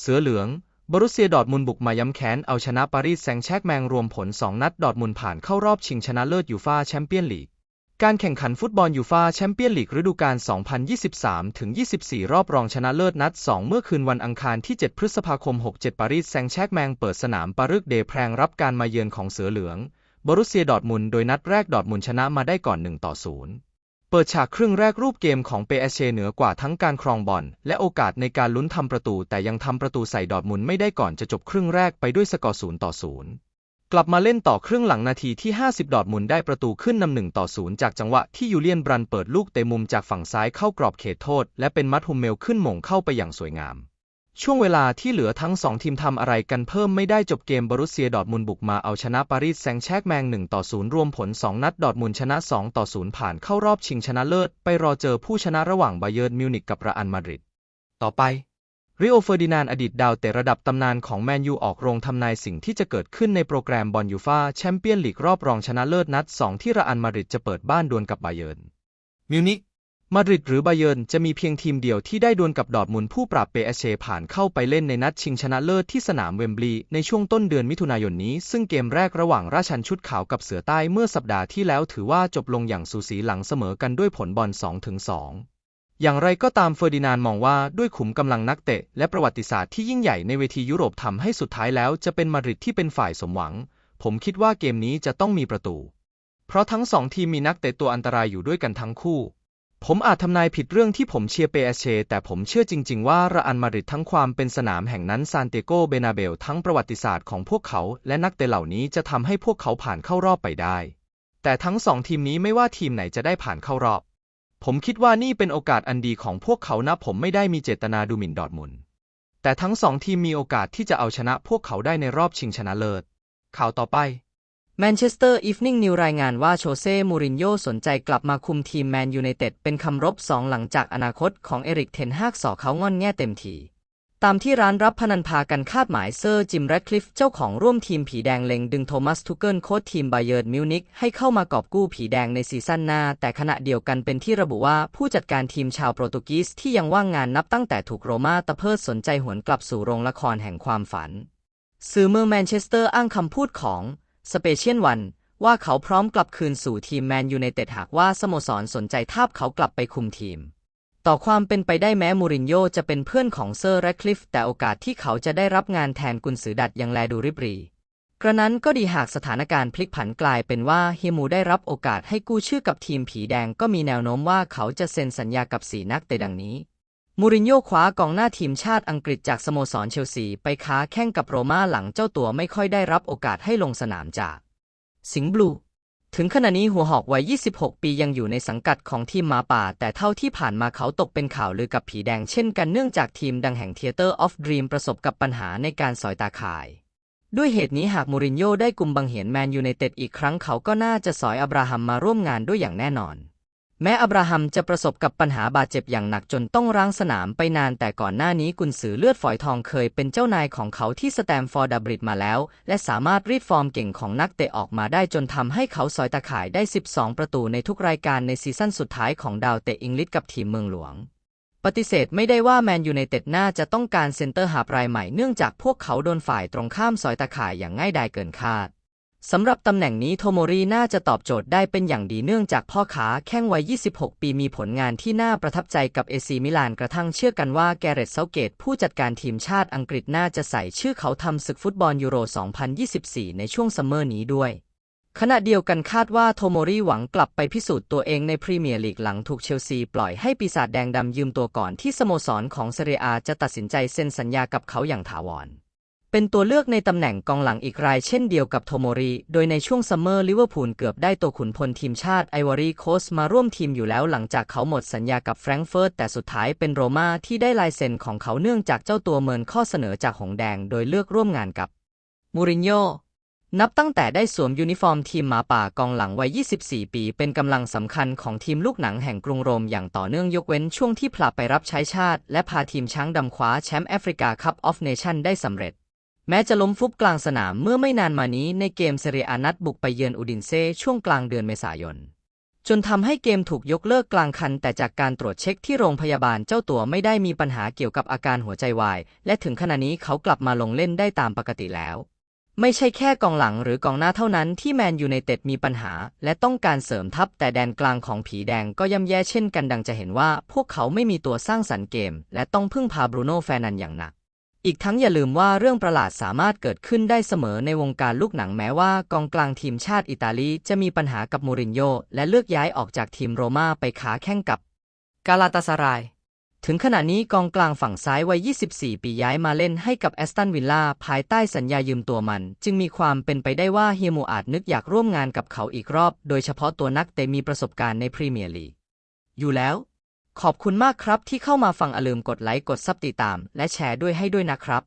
เสือเหลือง บรุสเซียดอร์ทมุนบุกมาย้ำแค้น เอาชนะปารีสแซงแชกแมงรวมผล 2 นัดดอร์ทมุนผ่านเข้ารอบชิงชนะเลิศยูฟาแชมเปี้ยนลีก การแข่งขันฟุตบอลยูฟาแชมเปี้ยนลีกฤดูกาล 2023-24 รอบรองชนะเลิศนัด 2 เมื่อคืนวันอังคารที่ 7 พฤษภาคม 67 ปารีสแซงแชกแมงเปิดสนามปารึกเดแพรงรับการมาเยือนของเสือเหลือง บรุสเซียดอร์ทมุนโดยนัดแรกดอร์ทมุนชนะมาได้ก่อน 1 ต่อ 0 เปิดฉากครึ่งแรกรูปเกมของเปเอเชเหนือกว่าทั้งการครองบอลและโอกาสในการลุ้นทำประตู แต่ยังทำประตูใส่ดอดมุนไม่ได้ก่อนจะจบครึ่งแรกไปด้วยสกอร์0ต่อ0กลับมาเล่นต่อครึ่งหลังนาทีที่ 50 ดอดมุนได้ประตูขึ้นนำหนึ่งต่อ0จากจังหวะที่ยูเลียนบรันเปิดลูกเตะมุมจากฝั่งซ้ายเข้ากรอบเขตโทษ และเป็นมัตฮุมเมลขึ้นหม่งเข้าไปอย่างสวยงาม ช่วงเวลาที่เหลือทั้งสองทีมทำอะไรกันเพิ่มไม่ได้จบเกมบรุสเซียดอทมุนบุกมาเอาชนะปารีสแซงแชกแมง1ต่อ0รวมผล 2 นัดดอทมุนชนะ 2 ต่อ 0 ผ่านเข้ารอบชิงชนะเลิศ ไปรอเจอผู้ชนะระหว่างบาเยิร์นมิวนิกกับเรอัลมาดริด ต่อไปริโอเฟอร์ดินานอดีตดาวเตะระดับตำนานของแมนยูออกโรงทำนายสิ่งที่จะเกิดขึ้นในโปรแกรมบอลยูฟาแชมเปี้ยนลีกรอบรองชนะเลิศนัด 2 ที่เรอัลมาดริดจะเปิดบ้านดวลกับบาเยิร์นมิวนิก มาดริดหรือบาเยิร์นจะมีเพียงทีมเดียวที่ได้ดวลกับดอร์ทมุนผู้ปราบเปเอเชผ่านเข้าไปเล่นในนัดชิงชนะเลิศที่สนามเวมบลีย์ในช่วงต้นเดือนมิถุนายนนี้ ซึ่งเกมแรกระหว่างราชันชุดขาวกับเสือใต้เมื่อสัปดาห์ที่แล้วถือว่าจบลงอย่างสูสีหลังเสมอกันด้วยผลบอล2-2อย่างไรก็ตามเฟอร์ดินานมองว่าด้วยขุมกำลังนักเตะ และประวัติศาสตร์ที่ยิ่งใหญ่ในเวทียุโรปทำให้สุดท้ายแล้วจะเป็นมาดริดที่เป็นฝ่ายสมหวัง ผมคิดว่าเกมนี้จะต้องมีประตู เพราะทั้งสองทีมมีนักเตะตัวอันตรายอยู่ด้วยกันทั้งคู่ ผมอาจทำนายผิดเรื่องที่ผมเชียร์เปเช แต่ผมเชื่อจริง ๆ ว่าระอันมาริดทั้งความเป็นสนามแห่งนั้นซานเตโกเบนาเบลทั้งประวัติศาสตร์ของพวกเขาและนักเตะเหล่านี้จะทำให้พวกเขาผ่านเข้ารอบไปได้ แต่ทั้งสองทีมนี้ไม่ว่าทีมไหนจะได้ผ่านเข้ารอบ ผมคิดว่านี่เป็นโอกาสอันดีของพวกเขานะผมไม่ได้มีเจตนาดูหมิ่นดอร์ทมุนแต่ทั้งสองทีมมีโอกาสที่จะเอาชนะพวกเขาได้ในรอบชิงชนะเลิศข่าวต่อไป แมนเชสเตอร์อีฟนิ่งนิวรายงานว่าโชเซ่มูรินโญ่สนใจกลับมาคุมทีมแมนยูไนเต็ดเป็นคำรบสองหลังจากอนาคตของเอริกเทนฮากสอเขางอนแง่เต็มทีตามที่ร้านรับพนันพากันคาดหมายเซอร์จิมแรดคลิฟเจ้าของร่วมทีมผีแดงเล็งดึงโทมัสทุเกิลโค้ชทีมไบเยิร์นมิวนิกให้เข้ามากอบกู้ผีแดงในซีซั่นหน้า แต่ขณะเดียวกันเป็นที่ระบุว่าผู้จัดการทีมชาวโปรตุเกสที่ยังว่างงานนับตั้งแต่ถูกโรมาตะเพิดสนใจหวนกลับสู่โรงละครแห่งความฝัน สื่อเมืองแมนเชสเตอร์อ้างคำพูดของ สเปเชียลวันว่าเขาพร้อมกลับคืนสู่ทีมแมนยูไนเต็ดหากว่าสโมสรสนใจทาบเขากลับไปคุมทีม ต่อความเป็นไปได้แม้มูรินโญ่จะเป็นเพื่อนของเซอร์แรดคลิฟแต่โอกาสที่เขาจะได้รับงานแทนกุนซือดัดยังแลดูริบรีกระนั้นก็ดีหากสถานการณ์พลิกผันกลายเป็นว่าเฮมูได้รับโอกาสให้กู้ชื่อกับทีมผีแดงก็มีแนวโน้มว่าเขาจะเซ็นสัญญากับสีนักเตะดังนี้ มูรินโญ่คว้ากองหน้าทีมชาติอังกฤษจากสโมสรเชลซี ไปค้าแข่งกับโรม่าหลังเจ้าตัวไม่ค่อยได้รับโอกาสให้ลงสนามจาก สิงห์บลูถึงขณะนี้หัวหอกวัย 26 ปียังอยู่ในสังกัดของทีมมาป่า แต่เท่าที่ผ่านมาเขาตกเป็นข่าวลือกับผีแดงเช่นกันเนื่องจากทีมดังแห่ง Theater of Dream ประสบกับปัญหาในการสอยตาข่าย ด้วยเหตุนี้หากมูรินโญ่ได้กุมบังเหียนแมนยูไนเต็ดอีกครั้งเขาก็น่าจะสอยอับราฮัมมาร่วมงานด้วยอย่างแน่นอน แม้อับราฮัมจะประสบกับปัญหาบาดเจ็บอย่างหนักจนต้องร้างสนามไปนานแต่ก่อนหน้านี้กุนซือเลือดฝอยทองเคยเป็นเจ้านายของเขาที่สแตมฟอร์ดบริดมาแล้ว และสามารถรีดฟอร์มเก่งของนักเตะออกมาได้จนทำให้เขาสอยตาข่ายได้ 12 ประตูในทุกรายการในซีซั่นสุดท้ายของดาวเตะอังกฤษกับทีมเมืองหลวง ปฏิเสธไม่ได้ว่าแมนยูไนเต็ดน่าจะต้องการเซนเตอร์หาบรายใหม่เนื่องจากพวกเขาโดนฝ่ายตรงข้ามสอยตาข่ายอย่างง่ายดายเกินคาด สำหรับตำแหน่งนี้โทโมรีน่าจะตอบโจทย์ได้เป็นอย่างดีเนื่องจากพ่อขาแข้งวัย 26 ปีมีผลงานที่น่าประทับใจกับเอซีมิลานกระทั่งเชื่อกันว่าแกเรตเซาเกตผู้จัดการทีมชาติอังกฤษน่าจะใส่ชื่อเขาทำศึกฟุตบอลยูโร 2024 ในช่วงซัมเมอร์นี้ด้วยขณะเดียวกันคาดว่าโทโมรีหวังกลับไปพิสูจน์ตัวเองในพรีเมียร์ลีกหลังถูกเชลซีปล่อยให้ปีศาจแดงดำยืมตัวก่อนที่สโมสรของเซเรียจะตัดสินใจเซ็นสัญญากับเขาอย่างถาวร เป็นตัวเลือกในตำแหน่งกองหลังอีกรายเช่นเดียวกับโทโมรี โดยในช่วงซัมเมอร์ลิเวอร์พูลเกือบได้ตัวขุนพลทีมชาติไอวอรีโคสมาร่วมทีมอยู่แล้วหลังจากเขาหมดสัญญากับแฟรงก์เฟิร์ตแต่สุดท้ายเป็นโรม่าที่ได้ลายเซ็นของเขาเนื่องจากเจ้าตัวเมินข้อเสนอจากหงแดง โดยเลือกร่วมงานกับมูรินโญ่นับตั้งแต่ได้สวมยูนิฟอร์มทีมหมาป่ากองหลังวัย 24 ปี เป็นกำลังสำคัญของทีมลูกหนังแห่งกรุงโรมอย่างต่อเนื่องยกเว้นช่วงที่พลาไปรับใช้ชาติ และพาทีมช้างดำคว้าแชมป์แอฟริกาคัพออฟเนชั่นได้สำเร็จ แม้จะล้มฟุบกลางสนามเมื่อไม่นานมานี้ในเกมเซเรียอานัดบุกไปเยือนอูดินเซ่ช่วงกลางเดือนเมษายน จนทำให้เกมถูกยกเลิกกลางคัน แต่จากการตรวจเช็คที่โรงพยาบาลเจ้าตัวไม่ได้มีปัญหาเกี่ยวกับอาการหัวใจวาย และถึงขณะนี้เขากลับมาลงเล่นได้ตามปกติแล้ว ไม่ใช่แค่กองหลังหรือกองหน้าเท่านั้นที่แมนยูไนเต็ดมีปัญหา และต้องการเสริมทัพแต่แดนกลางของผีแดงก็ย่ำแย่เช่นกันดังจะเห็นว่า พวกเขาไม่มีตัวสร้างสรรค์เกม และต้องพึ่งพาบรูโน่แฟนันอย่างหนัก อีกทั้งอย่าลืมว่าเรื่องประหลาดสามารถเกิดขึ้นได้เสมอในวงการลูกหนังแม้ว่ากองกลางทีมชาติอิตาลีจะมีปัญหากับมูรินโญ่และเลือกย้ายออกจากทีมโรม่าไปขาแข่งกับกาลาตาสาราย ถึงขณะนี้กองกลางฝั่งซ้ายวัย 24 ปีย้ายมาเล่นให้กับแอสตันวิลล่าภายใต้สัญญายืมตัวมัน จึงมีความเป็นไปได้ว่าเฮียโมอาจนึกอยากร่วมงานกับเขาอีกรอบ โดยเฉพาะตัวนักเตะมีประสบการณ์ในพรีเมียร์ลีกอยู่แล้ว ขอบคุณมากครับที่เข้ามาฟังอย่าลืมกดไลค์กดซับติดตาม และแชร์ด้วยให้ด้วยนะครับ